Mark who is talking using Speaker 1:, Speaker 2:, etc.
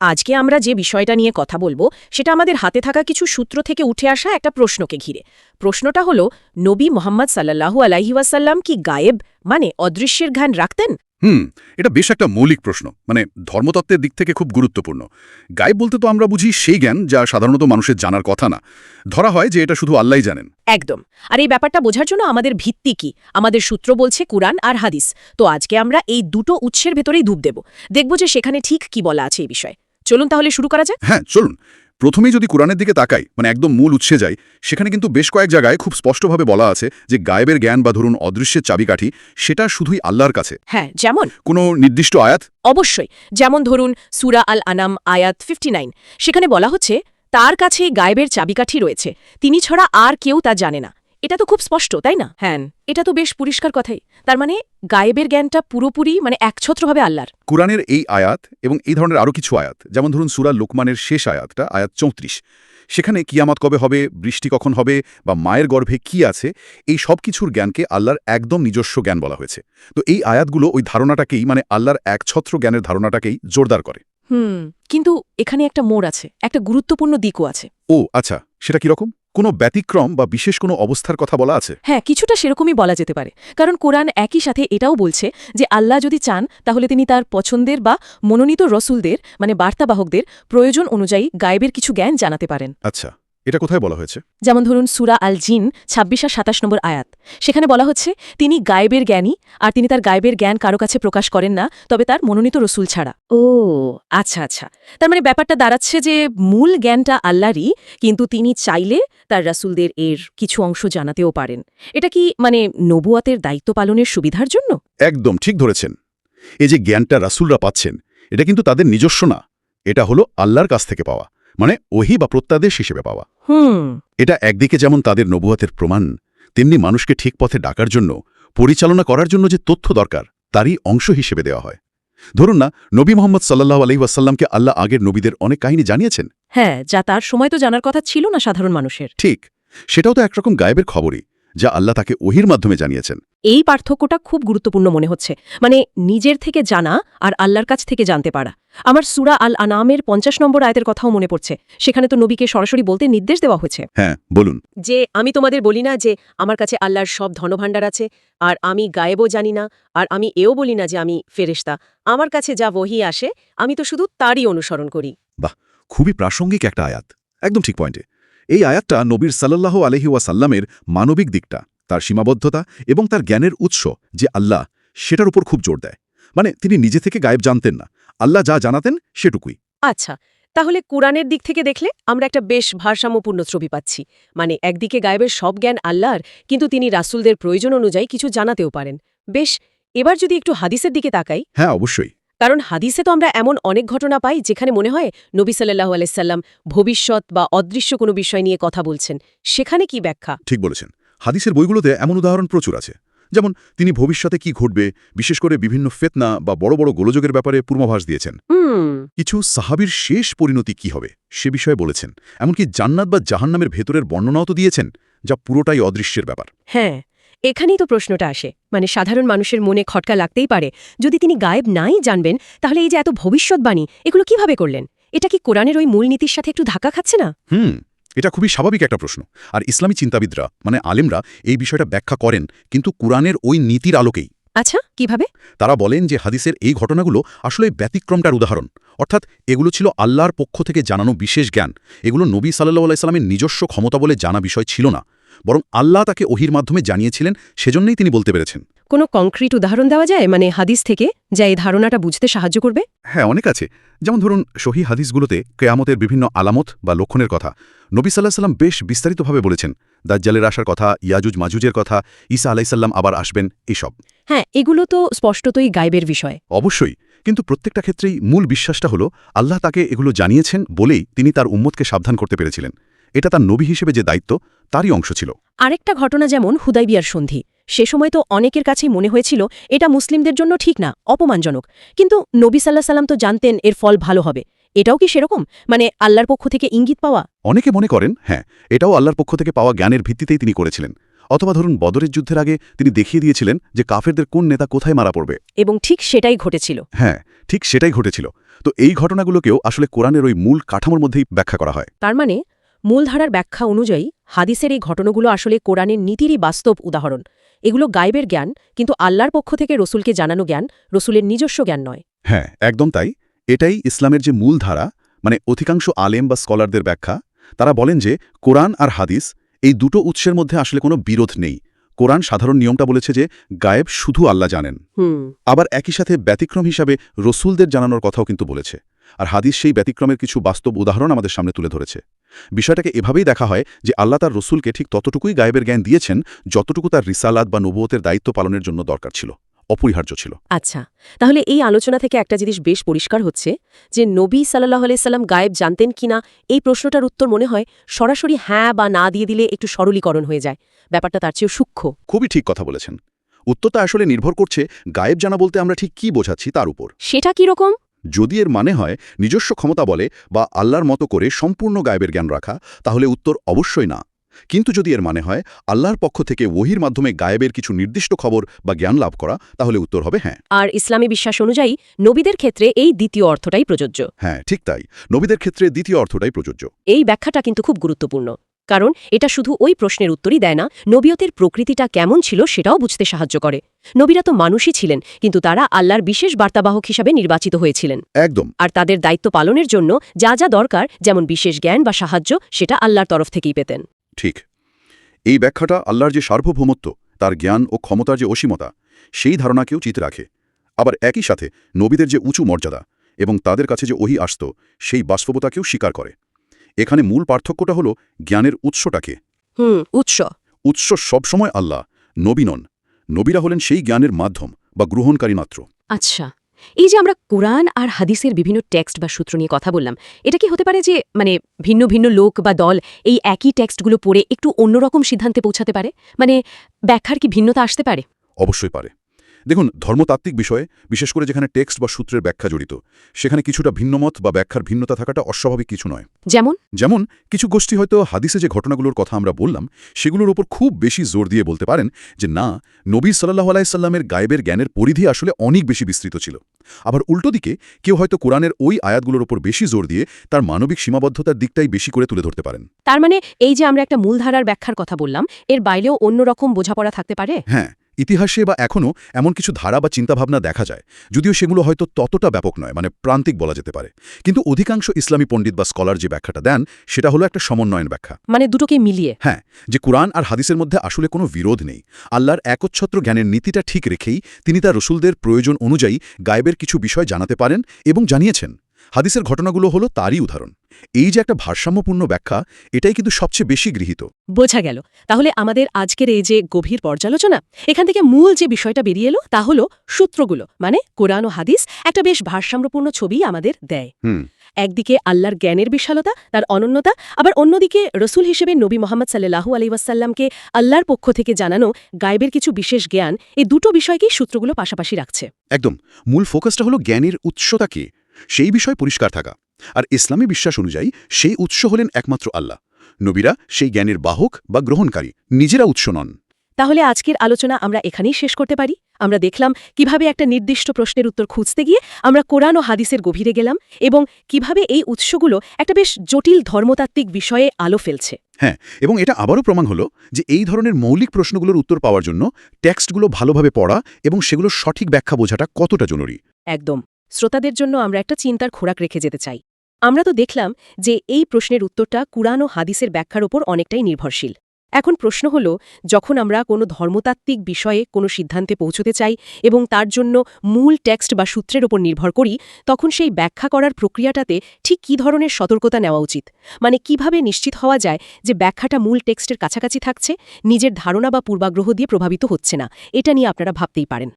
Speaker 1: আজকে আমরা যে বিষয়টা নিয়ে কথা বলব সেটা আমাদের হাতে থাকা কিছু সূত্র থেকে উঠে আসা একটা প্রশ্নকে ঘিরে। প্রশ্নটা হলো নবী মোহাম্মদ সাল্লাহু আলাইহি ওয়াসাল্লাম কি গায়েব মানে অদৃশ্যের জ্ঞান রাখতেন?
Speaker 2: হুম এটা বেশ একটা মৌলিক প্রশ্ন মানে ধর্মতত্ত্বের দিক থেকে খুব গুরুত্বপূর্ণ। গায়েব বলতে তো আমরা বুঝি সেই জ্ঞান যা সাধারণত মানুষের জানার কথা না। ধরা হয় যে এটা শুধু আল্লাহই জানেন।
Speaker 1: একদম। আর এই ব্যাপারটা বোঝার জন্য আমাদের ভিত্তি কি? আমাদের সূত্র বলছে কুরআন আর হাদিস। তো আজকে আমরা এই দুটো উৎসের ভেতরেই ডুব দেব। দেখব যে সেখানে ঠিক কি বলা আছে এই বিষয়ে। চলুন তাহলে শুরু করা যাক।
Speaker 2: হ্যাঁ চলুন। প্রথমেই যদি কোরআনের দিকে তাকাই মানে একদম মূল উৎসে যাই সেখানে কিন্তু বেশ কয়েক জায়গায় খুব স্পষ্টভাবে বলা আছে যে গায়েবের জ্ঞান বা ধরুন অদৃশ্যের চাবিকাঠি সেটা শুধুই আল্লাহর কাছে।
Speaker 1: হ্যাঁ যেমন?
Speaker 2: কোনো নির্দিষ্ট আয়াত?
Speaker 1: অবশ্যই। যেমন ধরুন সুরা আল আনাম আয়াত ফিফটি সেখানে বলা হচ্ছে তার কাছে গায়েবের চাবিকাঠি রয়েছে। তিনি ছাড়া আর কেউ তা জানে না। এটা তো খুব স্পষ্ট তাই না? হ্যাঁ। এটা তো বেশ পরিষ্কার কথাই। তার মানে গায়েবের জ্ঞানটা পুরোপুরি মানে একছত্রভাবে আল্লাহর।
Speaker 2: কোরআনের এই আয়াত এবং এই ধরনের আরও কিছু আয়াত যেমন ধরুন সুরা লোকমানের শেষ আয়াতটা আয়াত চৌত্রিশ। সেখানে কিয়ামত কবে হবে বৃষ্টি কখন হবে বা মায়ের গর্ভে কি আছে এই সব কিছুর জ্ঞানকে আল্লাহর একদম নিজস্ব জ্ঞান বলা হয়েছে। তো এই আয়াতগুলো ওই ধারণাটাকেই মানে আল্লাহর একছত্র জ্ঞানের ধারণাটাকেই জোরদার করে।
Speaker 1: হুম। কিন্তু এখানে একটা মোড় আছে একটা গুরুত্বপূর্ণ দিকও আছে।
Speaker 2: ও আচ্ছা সেটা কীরকম কোনো ব্যতিক্রম বা বিশেষ কোনো অবস্থার কথা বলা আছে?
Speaker 1: হ্যাঁ কিছুটা সেরকমই বলা যেতে পারে কারণ কোরআন একই সাথে এটাও বলছে যে আল্লাহ যদি চান তাহলে তিনি তার পছন্দের বা মনোনীত রসুলদের মানে বার্তাবাহকদের প্রয়োজন অনুযায়ী গায়েবের কিছু জ্ঞান জানাতে পারেন।
Speaker 2: আচ্ছা। এটা কোথায় বলা হয়েছে?
Speaker 1: যেমন ধরুন সুরা আল জিন ছাব্বিশ আর সাতাশ নম্বর আয়াত। সেখানে বলা হচ্ছে তিনি গায়েবের জ্ঞানী আর তিনি তার গায়েবের জ্ঞান কারও কাছে প্রকাশ করেন না তবে তার মনোনীত রসুল ছাড়া। ও আচ্ছা আচ্ছা। তার মানে ব্যাপারটা দাঁড়াচ্ছে যে মূল জ্ঞানটা আল্লাহরই কিন্তু তিনি চাইলে তার রাসুলদের এর কিছু অংশ জানাতেও পারেন। এটা কি মানে নবুয়াতের দায়িত্ব পালনের সুবিধার জন্য?
Speaker 2: একদম ঠিক ধরেছেন। এই যে জ্ঞানটা রাসুলরা পাচ্ছেন এটা কিন্তু তাদের নিজস্ব না। এটা হলো আল্লাহর কাছ থেকে পাওয়া। মানে ওহি বা প্রত্যাদেশ হিসেবে পাওয়া। এটা একদিকে যেমন তাদের নবুয়াতের প্রমাণ তেমনি মানুষকে ঠিক পথে ডাকার জন্য পরিচালনা করার জন্য যে তথ্য দরকার তারই অংশ হিসেবে দেওয়া হয়। ধরুন না নবী মোহাম্মদ সাল্লাহ আলহি ওয়াসাল্লামকে আল্লাহ আগের নবীদের অনেক কাহিনী জানিয়েছেন।
Speaker 1: হ্যাঁ যা তার সময় তো জানার কথা ছিল না সাধারণ মানুষের।
Speaker 2: ঠিক সেটাও তো একরকম গায়েবের খবরই যা আল্লাহ তাকে ওহির মাধ্যমে জানিয়েছেন।
Speaker 1: এই পার্থক্যটা খুব গুরুত্বপূর্ণ মনে হচ্ছে। মানে নিজের থেকে জানা আর আল্লাহর কাছ থেকে জানতে পারা। আমার সুরা আল আনামের পঞ্চাশ নম্বর আয়তের কথাও মনে পড়ছে। সেখানে তো নবীকে সরাসরি বলতে নির্দেশ দেওয়া হয়েছে।
Speaker 2: হ্যাঁ বলুন।
Speaker 1: যে আমি তোমাদের বলি না যে আমার কাছে আল্লাহর সব ধনভাণ্ডার আছে আর আমি গায়েবও জানি না আর আমি এও বলি না যে আমি ফেরেশতা। আমার কাছে যা বহি আসে আমি তো শুধু তারই অনুসরণ করি।
Speaker 2: বাহ খুবই প্রাসঙ্গিক একটা আয়াত। একদম ঠিক পয়েন্টে। এই আয়াতটা নবীর সাল্লাহ আলহি ওয়াসাল্লামের মানবিক দিকটা। তার সীমাবদ্ধতা এবং তার জ্ঞানের উৎস যে আল্লাহ সেটার উপর খুব জোর দেয়। মানে তিনি নিজে থেকে গায়েব জানতেন না। আল্লাহ যা জানাতেন সেটুকুই।
Speaker 1: আচ্ছা তাহলে কোরআনের দিক থেকে দেখলে আমরা একটা বেশ ভারসাম্যপূর্ণ ছবি পাচ্ছি। মানে একদিকে গায়েবের সব জ্ঞান আল্লাহর কিন্তু তিনি রাসুলদের প্রয়োজন অনুযায়ী কিছু জানাতেও পারেন। বেশ এবার যদি একটু হাদিসের দিকে তাকাই।
Speaker 2: হ্যাঁ অবশ্যই।
Speaker 1: কারণ হাদিসে তো আমরা এমন অনেক ঘটনা পাই যেখানে মনে হয় নবী সাল্লাহু আলাইসাল্লাম ভবিষ্যৎ বা অদৃশ্য কোনো বিষয় নিয়ে কথা বলছেন। সেখানে কি ব্যাখ্যা?
Speaker 2: ঠিক বলেছেন। হাদিসের বইগুলোতে এমন উদাহরণ প্রচুর আছে। যেমন তিনি ভবিষ্যতে কি ঘটবে বিশেষ করে বিভিন্ন ফেতনা বা বড় বড় গোলযোগের ব্যাপারে পূর্বাভাস দিয়েছেন। কিছু সাহাবির শেষ পরিণতি কি হবে সে বিষয়ে বলেছেন। এমনকি জান্নাত বা জাহান্নামের ভেতরের বর্ণনাও তো দিয়েছেন যা পুরোটাই অদৃশ্যের ব্যাপার।
Speaker 1: হ্যাঁ এখানেই তো প্রশ্নটা আসে। মানে সাধারণ মানুষের মনে খটকা লাগতেই পারে। যদি তিনি গায়েব নাই জানবেন তাহলে এই যে এত ভবিষ্যৎবাণী এগুলো কীভাবে করলেন? এটা কি কোরআনের ওই মূলনীতির সাথে একটু ধাক্কা খাচ্ছে না?
Speaker 2: হুম এটা খুবই স্বাভাবিক একটা প্রশ্ন। আর ইসলামী চিন্তাবিদরা মানে আলেমরা এই বিষয়টা ব্যাখ্যা করেন কিন্তু কোরআনের ওই নীতির আলোকেই।
Speaker 1: আচ্ছা কীভাবে?
Speaker 2: তারা বলেন যে হাদিসের এই ঘটনাগুলো আসলে ব্যতিক্রমটার উদাহরণ। অর্থাৎ এগুলো ছিল আল্লাহর পক্ষ থেকে জানানো বিশেষ জ্ঞান। এগুলো নবী সাল্লাহ আলাইস্লামের নিজস্ব ক্ষমতা বলে জানা বিষয় ছিল না। বরং আল্লাহ তাকে ওহির মাধ্যমে জানিয়েছিলেন সেজন্যই তিনি বলতে পেরেছেন।
Speaker 1: কোনো কংক্রিট উদাহরণ দেওয়া যায়? মানে হাদিস থেকে যা এই ধারণাটা বুঝতে সাহায্য করবে?
Speaker 2: হ্যাঁ অনেক আছে। যেমন ধরুন সহি হাদিসগুলোতে কেয়ামতের বিভিন্ন আলামত বা লক্ষণের কথা। নবী সাল্লাহ সাল্লাম বেশ বিস্তারিতভাবে বলেছেন দাজ্জালের আসার কথা ইয়াজুজ মাজুজের কথা ঈসা আলাইসাল্লাম আবার আসবেন এসব।
Speaker 1: হ্যাঁ এগুলো তো স্পষ্টতই গায়েবের বিষয়।
Speaker 2: অবশ্যই। কিন্তু প্রত্যেকটা ক্ষেত্রেই মূল বিশ্বাসটা হলো আল্লাহ তাকে এগুলো জানিয়েছেন বলেই তিনি তার উম্মতকে সাবধান করতে পেরেছিলেন। এটা তার নবী হিসেবে যে দায়িত্ব তারই অংশ ছিল।
Speaker 1: আরেকটা ঘটনা যেমন হুদাইবিয়ার সন্ধি সে সময় তো অনেকের কাছেই মনে হয়েছিল এটা মুসলিমদের জন্য ঠিক না অপমানজনক। কিন্তু নবী সাল্লাহ সাল্লাম তো জানতেন এর ফল ভালো হবে। এটাও কি সেরকম? মানে আল্লাহর পক্ষ থেকে ইঙ্গিত পাওয়া?
Speaker 2: অনেকে মনে করেন হ্যাঁ এটাও আল্লাহর পক্ষ থেকে পাওয়া জ্ঞানের ভিত্তিতেই তিনি করেছিলেন। অথবা ধরুন বদরের যুদ্ধের আগে তিনি দেখিয়ে দিয়েছিলেন যে কাফেরদের কোন নেতা কোথায় মারা পড়বে।
Speaker 1: এবং ঠিক সেটাই ঘটেছিল।
Speaker 2: হ্যাঁ ঠিক সেটাই ঘটেছিল। তো এই ঘটনাগুলোকেও আসলে কোরআনের ওই মূল কাঠামোর মধ্যেই ব্যাখ্যা করা হয়।
Speaker 1: তার মানে মূলধারার ব্যাখ্যা অনুযায়ী হাদিসের এই ঘটনাগুলো আসলে কোরআনের নীতিরই বাস্তব উদাহরণ। এগুলো গাইবের জ্ঞান কিন্তু আল্লাহর পক্ষ থেকে রসুলকে জানানো জ্ঞান রসুলের নিজস্ব জ্ঞান নয়।
Speaker 2: হ্যাঁ একদম তাই। এটাই ইসলামের যে মূল ধারা মানে অধিকাংশ আলেম বা স্কলারদের ব্যাখ্যা তারা বলেন যে কোরআন আর হাদিস এই দুটো উৎসের মধ্যে আসলে কোনো বিরোধ নেই। কোরআন সাধারণ নিয়মটা বলেছে যে গায়েব শুধু আল্লাহ জানেন। আবার একই সাথে ব্যতিক্রম হিসাবে রসুলদের জানানোর কথাও কিন্তু বলেছে। আর হাদিস সেই ব্যতিক্রমের কিছু বাস্তব উদাহরণ আমাদের সামনে তুলে ধরেছে। বিষয়টাকে এভাবেই দেখা হয় যে আল্লাহ তার রসুলকে ঠিক ততটুকুই গায়েবের জ্ঞান দিয়েছেন যতটুকু তার রিসালাত বা নবুয়তের দায়িত্ব পালনের জন্য দরকার ছিল অপরিহার্য ছিল।
Speaker 1: আচ্ছা তাহলে এই আলোচনা থেকে একটা জিনিস বেশ পরিষ্কার হচ্ছে যে নবী সাল্লাহ আলাইসাল্লাম গায়েব জানতেন কিনা এই প্রশ্নটার উত্তর মনে হয় সরাসরি হ্যাঁ বা না দিয়ে দিলে একটু সরলীকরণ হয়ে যায়। ব্যাপারটা তার চেয়েও সূক্ষ্ম।
Speaker 2: খুবই ঠিক কথা বলেছেন। উত্তরটা আসলে নির্ভর করছে গায়েব জানা বলতে আমরা ঠিক কি বোঝাচ্ছি তার উপর।
Speaker 1: সেটা কীরকম
Speaker 2: যদি এর মানে হয় নিজস্ব ক্ষমতা বলে বা আল্লাহর মতো করে সম্পূর্ণ গায়েবের জ্ঞান রাখা তাহলে উত্তর অবশ্যই না। কিন্তু যদি এর মানে হয় আল্লাহর পক্ষ থেকে ওহির মাধ্যমে গায়েবের কিছু নির্দিষ্ট খবর বা জ্ঞান লাভ করা তাহলে উত্তর হবে হ্যাঁ।
Speaker 1: আর ইসলামী বিশ্বাস অনুযায়ী নবীদের ক্ষেত্রে এই দ্বিতীয় অর্থটাই প্রযোজ্য।
Speaker 2: হ্যাঁ ঠিক তাই। নবীদের ক্ষেত্রে দ্বিতীয় অর্থটাই প্রযোজ্য।
Speaker 1: এই ব্যাখ্যাটা কিন্তু খুব গুরুত্বপূর্ণ। কারণ এটা শুধু ওই প্রশ্নের উত্তরই দেয় না নবীয়তের প্রকৃতিটা কেমন ছিল সেটাও বুঝতে সাহায্য করে। নবীরা তো মানুষই ছিলেন কিন্তু তারা আল্লাহর বিশেষ বার্তাবাহক হিসাবে নির্বাচিত হয়েছিলেন।
Speaker 2: একদম।
Speaker 1: আর তাদের দায়িত্ব পালনের জন্য যা যা দরকার যেমন বিশেষ জ্ঞান বা সাহায্য সেটা আল্লাহর তরফ থেকেই পেতেন।
Speaker 2: ঠিক। এই ব্যাখ্যাটা আল্লাহর যে সার্বভৌমত্ব তার জ্ঞান ও ক্ষমতার যে অসীমতা সেই ধারণাকেও চিত রাখে। আবার একই সাথে নবীদের যে উঁচু মর্যাদা এবং তাদের কাছে যে ওহি আসত সেই বাস্তবতাকেও স্বীকার করে। এখানে মূল পার্থক্যটা হলো জ্ঞানের উৎসটাকে।
Speaker 1: হুম উৎস।
Speaker 2: উৎস সবসময় আল্লাহ নবী নন। নবীরা হলেন সেই জ্ঞানের মাধ্যম বা গ্রহণকারী মাত্র।
Speaker 1: আচ্ছা এই যে আমরা কোরআন আর হাদিসের বিভিন্ন টেক্সট বা সূত্র নিয়ে কথা বললাম এটা কি হতে পারে যে মানে ভিন্ন ভিন্ন লোক বা দল এই একই টেক্সটগুলো পড়ে একটু অন্যরকম সিদ্ধান্তে পৌঁছাতে পারে? মানে ব্যাখ্যার কি ভিন্নতা আসতে পারে?
Speaker 2: অবশ্যই পারে। দেখুন ধর্মতাত্ত্বিক বিষয়ে বিশেষ করে যেখানে টেক্সট বা সূত্রের ব্যাখ্যা জড়িত সেখানে কিছুটা ভিন্নমত বা ব্যাখ্যার ভিন্নতা থাকাটা অস্বাভাবিক কিছু নয়।
Speaker 1: যেমন?
Speaker 2: যেমন কিছু গোষ্ঠী হয়তো হাদিসে যে ঘটনাগুলোর কথা আমরা বললাম সেগুলোর ওপর খুব বেশি জোর দিয়ে বলতে পারেন যে না নবী সাল্লাহ আলাইসাল্লামের গায়েবের জ্ঞানের পরিধি আসলে অনেক বেশি বিস্তৃত ছিল। আবার উল্টো দিকে কেউ হয়তো কোরআনের ওই আয়াতগুলোর ওপর বেশি জোর দিয়ে তার মানবিক সীমাবদ্ধতার দিকটাই বেশি করে তুলে ধরতে পারেন।
Speaker 1: তার মানে এই যে আমরা একটা মূলধারার ব্যাখ্যার কথা বললাম এর বাইরেও অন্যরকম বোঝাপড়া থাকতে পারে?
Speaker 2: হ্যাঁ ইতিহাসে বা এখনও এমন কিছু ধারা বা চিন্তাভাবনা দেখা যায় যদিও সেগুলো হয়তো ততটা ব্যাপক নয় মানে প্রান্তিক বলা যেতে পারে। কিন্তু অধিকাংশ ইসলামী পণ্ডিত বা স্কলার যে ব্যাখ্যাটা দেন সেটা হলো একটা সমন্বয়ন ব্যাখ্যা।
Speaker 1: মানে দুটোকে মিলিয়ে?
Speaker 2: হ্যাঁ যে কোরআন আর হাদিসের মধ্যে আসলে কোনো বিরোধ নেই। আল্লাহর একচ্ছত্র জ্ঞানের নীতিটা ঠিক রেখেই তিনি তার রসুলদের প্রয়োজন অনুযায়ী গায়েবের কিছু বিষয় জানাতে পারেন এবং জানিয়েছেন। হাদিসের ঘটনাগুলো হলো তারই উদাহরণ। এই যে একটা ভারসাম্যপূর্ণ ব্যাখ্যা এটাই কিন্তু সবচেয়ে বেশি গৃহীত।
Speaker 1: বোঝা গেল। তাহলে আমাদের আজকের এই যে গভীর পর্যালোচনা এখান থেকে মূল যে বিষয়টা বেরিয়ে এলো তা হলো সূত্রগুলো মানে কোরআন ও হাদিস একটা বেশ ভারসাম্যপূর্ণ ছবি আমাদের দেয়।
Speaker 2: হুম।
Speaker 1: একদিকে আল্লাহর জ্ঞানের বিশালতা তার অনন্যতা আবার অন্যদিকে রসুল হিসেবে নবী মোহাম্মদ সাল্লাহু আলাইসাল্লামকে আল্লাহর পক্ষ থেকে জানানো গায়েবের কিছু বিশেষ জ্ঞান এই দুটো বিষয়কেই সূত্রগুলো পাশাপাশি রাখছে।
Speaker 2: একদম। মূল ফোকাসটা হলো জ্ঞানের উৎসটা কি? সেই বিষয় পরিষ্কার থাকা। আর ইসলামী বিশ্বাস অনুযায়ী সেই উৎস হলেন একমাত্র আল্লাহ। নবীরা সেই জ্ঞানের বাহক বা গ্রহণকারী নিজেরা উৎস নন।
Speaker 1: তাহলে আজকের আলোচনা আমরা এখানেই শেষ করতে পারি। আমরা দেখলাম কীভাবে একটা নির্দিষ্ট প্রশ্নের উত্তর খুঁজতে গিয়ে আমরা কোরআন ও হাদিসের গভীরে গেলাম এবং কীভাবে এই উৎসগুলো একটা বেশ জটিল ধর্মতাত্ত্বিক বিষয়ে আলো ফেলছে।
Speaker 2: হ্যাঁ এবং এটা আবারও প্রমাণ হলো যে এই ধরনের মৌলিক প্রশ্নগুলোর উত্তর পাওয়ার জন্য টেক্সটগুলো ভালোভাবে পড়া এবং সেগুলোর সঠিক ব্যাখ্যা বোঝাটা কতটা জরুরি।
Speaker 1: একদম। শ্রোতাদের জন্য আমরা একটা চিন্তার খোরাক রেখে যেতে চাই। আমরা তো দেখলাম যে এই প্রশ্নের উত্তরটা কুরআন ও হাদিসের ব্যাখ্যার ওপর অনেকটাই নির্ভরশীল। এখন প্রশ্ন হল, যখন আমরা কোনো ধর্মতাত্ত্বিক বিষয়ে কোনো সিদ্ধান্তে পৌঁছতে চাই এবং তার জন্য মূল টেক্সট বা সূত্রের ওপর নির্ভর করি, তখন সেই ব্যাখ্যা করার প্রক্রিয়াটাতে ঠিক কী ধরনের সতর্কতা নেওয়া উচিত? মানে কীভাবে নিশ্চিত হওয়া যায় যে ব্যাখ্যাটা মূল টেক্সটের কাছাকাছি থাকছে, নিজের ধারণা বা পূর্বাগ্রহ দিয়ে প্রভাবিত হচ্ছে না? এটা নিয়ে আপনারা ভাবতেই পারেন।